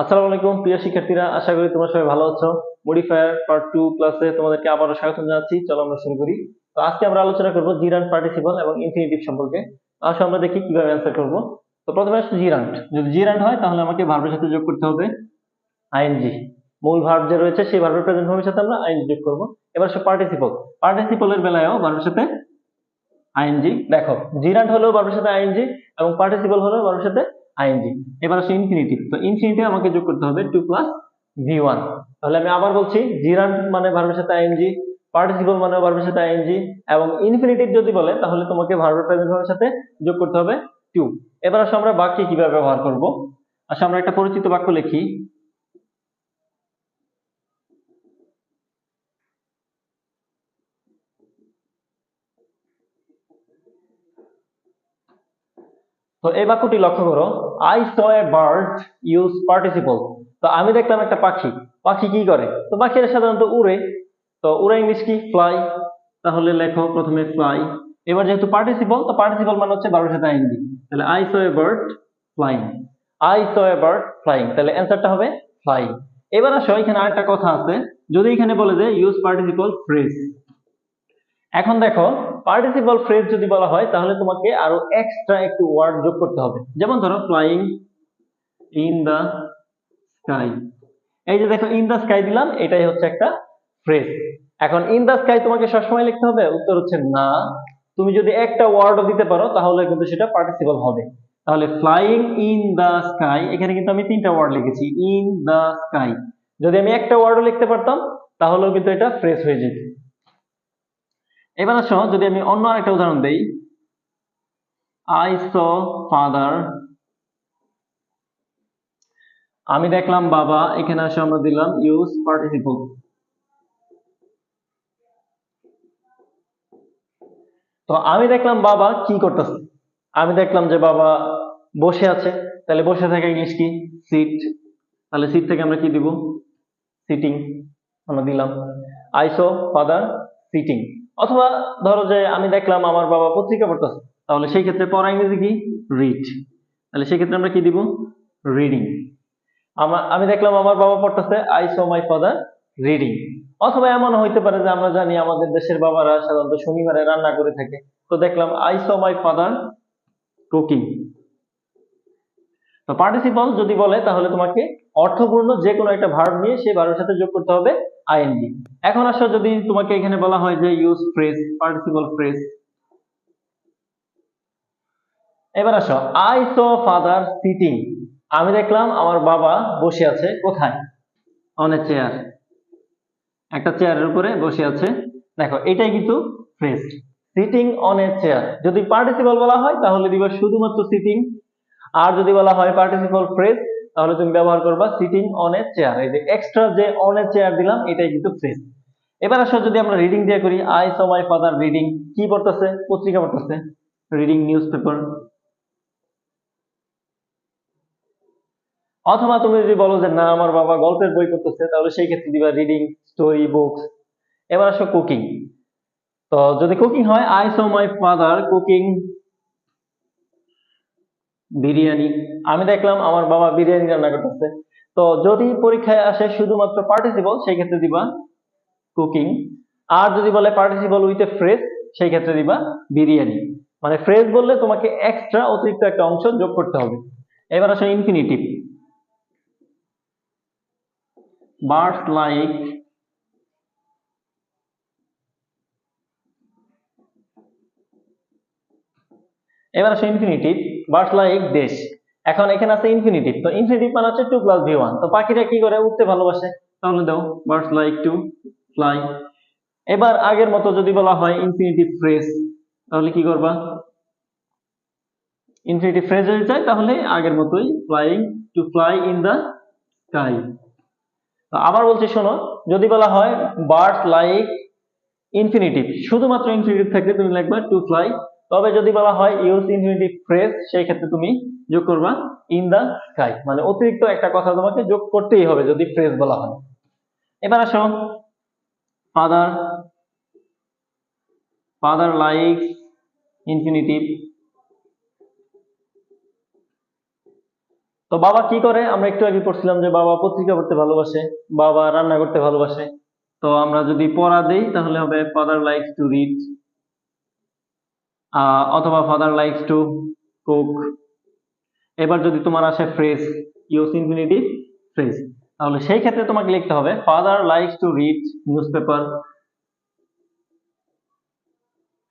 আসসালামু আলাইকুম, প্রিয় শিক্ষার্থীরা, আশা করি তোমরা সবাই ভালো আছো। মডিফায়ার পার্ট টু ক্লাসে তোমাদেরকে আবারও স্বাগত জানাচ্ছি। চলো আমরা শুরু করি। তো আজকে আমরা আলোচনা করব জিরান্ট পার্টিসিপল এবং ইনফিনিটিভ সম্পর্কে। আসো আমরা দেখি কীভাবে অ্যান্সার করব। তো প্রথমে আসছে জিরান্ট যদি জিরান্ট হয়, তাহলে আমাকে ভার্বের সাথে যোগ করতে হবে। আইএনজি মূল ভার্ব যে রয়েছে, সেই ভার্বের প্রেজেন্ট ফর্মের সাথে আমরা আইএনজি যোগ করব। এবার আসে পার্টিসিপল পার্টিসিপলের বেলায়ও ভার্বের সাথে আইএনজি দেখো জিরান্ট হলেও ভার্বের সাথে আইএনজি এবং পার্টিসিপল হলেও ভার্বের সাথে আইএনজি এবার আসে তো আমাকে যোগ করতে হবে টু প্লাস ভি ওয়ান তাহলে আমি আবার বলছি জিরান মানে ভার্বের সাথে আইএনজি পার্টিসিপল মানে ভার্বের সাথে আইএনজি এবং ইনফিনিটিভ যদি বলে, তাহলে তোমাকে ভার্বের সাথে যোগ করতে হবে টু এবার আসলে আমরা বাক্যে কীভাবে ব্যবহার করব। আসলে আমরা একটা পরিচিত বাক্য লিখি। তো এই বাক্যটি লক্ষ্য করো I saw a bird use participle তো আমি দেখলাম একটা পাখি। পাখি কি করে? তো পাখিরা সাধারণত উড়ে। তো উড়ে ইংলিশ কি? ফ্লাই তাহলে লেখো প্রথমে ফ্লাই এবার যেহেতু পার্টিসিপল তো পার্টিসিপল মানে হচ্ছে বারোর সাথে আইনজি তাহলে I saw a bird flying I saw a bird flying তাহলে অ্যান্সারটা হবে ফ্লাই এবার আসো, এখানে আরেকটা কথা আছে। যদি এখানে বলে যে ইউজ পার্টিসিপল ফ্রেজ এখন দেখো পার্টিসিপল ফ্রেজ যদি বলা হয়, তাহলে তোমাকে আরও এক্সট্রা একটু ওয়ার্ড যোগ করতে হবে। যেমন ধরো ফ্লাইং ইন দা স্কাই এই যে দেখো ইন দা স্কাই দিলাম, এটাই হচ্ছে একটা ফ্রেজ এখন ইন দা স্কাই তোমাকে সবসময় লিখতে হবে, উত্তর হচ্ছে না। তুমি যদি একটা ওয়ার্ডও দিতে পারো, তাহলে কিন্তু সেটা পার্টিসিপল হবে। তাহলে ফ্লাইং ইন দা স্কাই এখানে কিন্তু আমি তিনটা ওয়ার্ড লিখেছি ইন দা স্কাই যদি আমি একটা ওয়ার্ডও লিখতে পারতাম, তাহলেও কিন্তু এটা ফ্রেজ হয়ে যেত। এবার আসো, যদি আমি অন্য আরেকটা উদাহরণ দেই। আই স ফাদার আমি দেখলাম বাবা, এখানে আসো আমরা দিলাম ইউজ পার্টিসিপল তো আমি দেখলাম বাবা কি করতেছে? আমি দেখলাম যে বাবা বসে আছে, তাহলে বসে থাকে ইংলিশ কি? সিট তাহলে সিট থেকে আমরা কি দিব? সিটিং আমরা দিলাম। আই সো ফাদার সিটিং অথবা ধরো যে আমি দেখলাম আমার বাবা পত্রিকা পড়তেছে, তাহলে সেই ক্ষেত্রে পড়া ইংরেজি কি? রিড তাহলে সেই ক্ষেত্রে আমরা কি দিব? রিডিং আমার আমি দেখলাম আমার বাবা পড়তেছে I saw my father reading অথবা এমন হইতে পারে যে আমরা জানি আমাদের দেশের বাবারা সাধারণত শনিবারে রান্না করে থাকে। তো দেখলাম I saw my father cooking তো পার্টিসিপল যদি বলে, তাহলে তোমাকে অর্থপূর্ণ যে কোনো একটা ভার্ব নিয়ে সেই ভার্বের সাথে যোগ করতে হবে আইএনজি এখন আসো যদি তোমাকে এখানে বলা হয় যে ইউজ ফ্রেজ পার্টিসিপল ফ্রেজ এবার আসো আই সো ফাদার সিটিং আমি দেখলাম আমার বাবা বসে আছে, কোথায়? অন এ চেয়ার একটা চেয়ারের উপরে বসে আছে। দেখো, এটাই কিন্তু phrase sitting on a chair যদি পার্টিসিপল বলা হয়, তাহলে দিবা শুধুমাত্র সিটিং আর যদি বলা হয় পার্টিসিপল ফ্রেজ তাহলে তুমি ব্যবহার করবা সিটিং অন এ চেয়ার এই যে এক্সট্রা যে অন এ চেয়ার দিলাম, এটাই কিন্তু ফ্রেজ এবার আসো যদি আমরা রিডিং দিয়ে করি I saw my father reading কি পড়তেছে? পত্রিকা পড়তেছে? রিডিং নিউজ পেপার অথবা তুমি যদি বলো যে, না, আমার বাবা গল্পের বই পড়তেছে, তাহলে সেই ক্ষেত্রে দিবা রিডিং স্টোরি বুকস এবার আসো কুকিং তো যদি কুকিং হয় I saw my father cooking biryani. আমি দেখলাম আমার বাবা বিরিয়ানি রান্না করতেছে। তো যদি পরীক্ষায় আসে শুধুমাত্র পার্টিসিপল সেই ক্ষেত্রে দিবা কুকিং আর যদি বলে পার্টিসিপল উইথ এ ফ্রেজ সেই ক্ষেত্রে দিবা বিরিয়ানি। মানে ফ্রেজ বললে তোমাকে এক্সট্রা অতিরিক্ত একটা অংশ যোগ করতে হবে। এবার আসো ইনফিনিটিভ বার্ডস লাইক এবার আসো ইনফিনিটিভ বার্ডস লাইক দেশ। এখন এখানে আছে ইনফিনিটিভ তো ইনফিনিটিভ মানে হচ্ছে টু প্লাস ভি ওয়ান তো পাখিরা কি করে? উঠতে ভালোবাসে। তাহলে দাও বার্ডস লাইক টু ফ্লাই এবার আগের মতো যদি বলা হয় ইনফিনিটিভ ফ্রেজ তাহলে কি করবা? ইনফিনিটিভ ফ্রেজ যদি চাই, তাহলে আগের মতোই flying to fly in the sky আবার বলছি, শোনো, যদি বলা হয় বার্ডস লাইক ইনফিনিটিভ শুধুমাত্র ইনফিনিটিভ থাকলে তুমি লিখবা টু ফ্লাই তবে যদি বলা হয় ইউজ ইনফিনিটিভ ফ্রেজ সেই ক্ষেত্রে তুমি যোগ করবা ইন দা স্কাই মানে অতিরিক্ত একটা কথা তোমাকে যোগ করতেই হবে যদি ফ্রেজ বলা হয়। এবার আসো ফাদার ফাদার লাইক ইনফিনিটিভ তো বাবা কি করে? আমরা একটু আগে পড়ছিলাম যে বাবা পত্রিকা পড়তে ভালোবাসে, বাবা রান্না করতে ভালোবাসে। তো আমরা যদি পড়া দেই, তাহলে হবে ফাদার লাইকস টু রিড অথবা ফাদার লাইকস টু কুক এবার যদি তোমার আসে ফ্রেজ ইউজ ইনফিনিটিভ ফ্রেজ তাহলে সেই ক্ষেত্রে তোমাকে লিখতে হবে father likes to read newspaper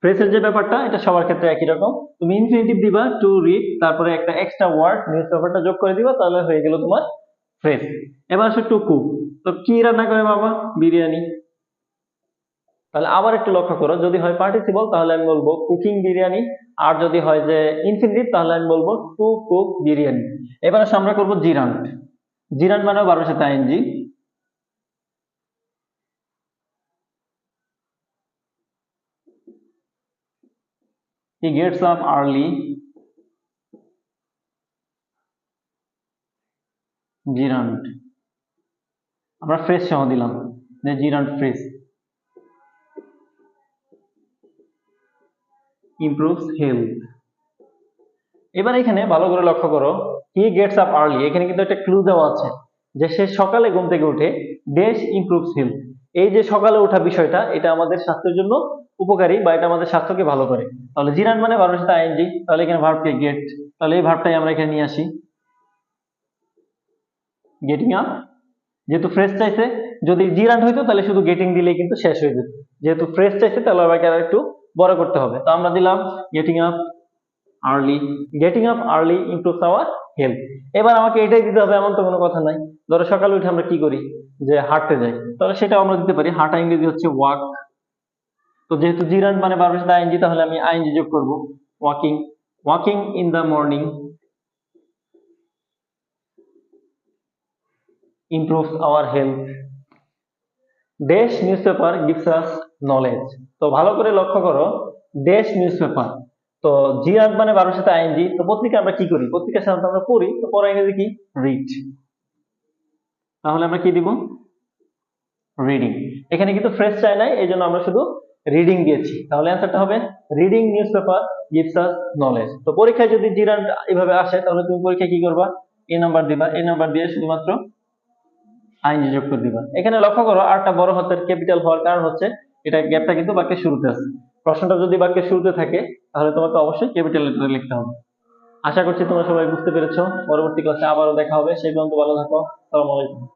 ফ্রেজের যে ব্যাপারটা, এটা সবার ক্ষেত্রে একই রকম। তুমি ইনফিনিটিভ দিবা টু রিড তারপরে একটা এক্সট্রা ওয়ার্ড নিউজ পেপারটা যোগ করে দিবা, তাহলে হয়ে গেল তোমার ফ্রেজ এবার আসো টু কুক তো কি রান্না করে বাবা? বিরিয়ানি। তাহলে আবার একটু লক্ষ্য করো, যদি হয় পার্টিসিপল তাহলে আমি বলব কুকিং বিরিয়ানি। আর যদি হয় যে ইনফিনিটিভ তাহলে আমি বলব টু কুক বিরিয়ানি। এবার আসো আমরা করব জিরান্ট জিরান্ট মানে বারোর সাথে ING He gets up early. Gerund আমরা ফ্রেশ সহ দিলাম। জিরান্ট ফ্রেশ ইমপ্রুভস হেলথ এবার এখানে ভালো করে লক্ষ্য করো হি গেটস আপ আর্লি এখানে কিন্তু একটা ক্লু দেওয়া আছে যে সে সকালে ঘুম থেকে উঠে ডেস ইমপ্রুভস হেলথ এই যে সকালে ওঠা বিষয়টা, এটা আমাদের স্বাস্থ্যের জন্য উপকারী বা এটা আমাদের স্বাস্থ্যকে ভালো করে। তাহলে জিরান মানে বারোর সাথে আইএনজি, তাহলে এখানে ভার্বকে গেট তাহলে এই ভার্বটাই আমরা এখানে নিয়ে আসি। গেটিং আপ যেহেতু ফ্রেশ চাইছে, যদি জিরান হইতো তাহলে শুধু গেটিং দিলেই কিন্তু শেষ হয়ে যেত। যেহেতু ফ্রেশ চাইছে, তাহলে আর একটু বড় করতে হবে। তো আমরা দিলাম getting up early getting up early improves our health এবার আমাকে এটাই দিতে হবে, এমন তো কোনো কথা নাই। ধরো সকালে উঠে আমরা কি করি? যে হাঁটতে যাই। তাহলে সেটাও আমরা দিতে পারি। হাঁটা ইংরেজি হচ্ছে ওয়াক তো যেহেতু জিরান মানে বারোর সাথে আইএনজি, তাহলে আমি আইএনজি যোগ করব। Walking walking in the morning improves our health. দেশ নিউজপেপার গিভস আস নলেজ তো ভালো করে লক্ষ্য করো, দেশ নিউজ পেপার তো জি মানে বারোর সাথে আইএনজি তো পত্রিকা আমরা কি করি? পত্রিকা সাধারণত আমরা পড়ি, তো পড়া ইংরেজি কি? রিড তাহলে আমরা কি দিব? রিডিং এখানে কিন্তু ফ্রেশ চাই নাই এই জন্য আমরা শুধু রিডিং দিয়েছি। তাহলে অ্যান্সারটা হবে reading newspaper gives us knowledge তো পরীক্ষায় যদি জি জিরান এভাবে আসে, তাহলে তুমি পরীক্ষায় কি করবা? এ নাম্বার দিবা এই নাম্বার দিয়ে শুধুমাত্র আইনজি যোগ করে দিবা। এখানে লক্ষ্য করো, আরটা বড় হাতের ক্যাপিটাল হওয়ার কারণ হচ্ছে এটা গ্যাপটা কিন্তু বাক্যের শুরুতে আছে। প্রশ্নটা যদি বাক্যের শুরুতে থাকে, তাহলে তোমাকে অবশ্যই ক্যাপিটাল লেটারে লিখতে হবে। আশা করছি তোমরা সবাই বুঝতে পেরেছ। পরবর্তী ক্লাসে আবারও দেখা হবে। সেই পর্যন্ত ভালো থাকো। আসসালামু আলাইকুম।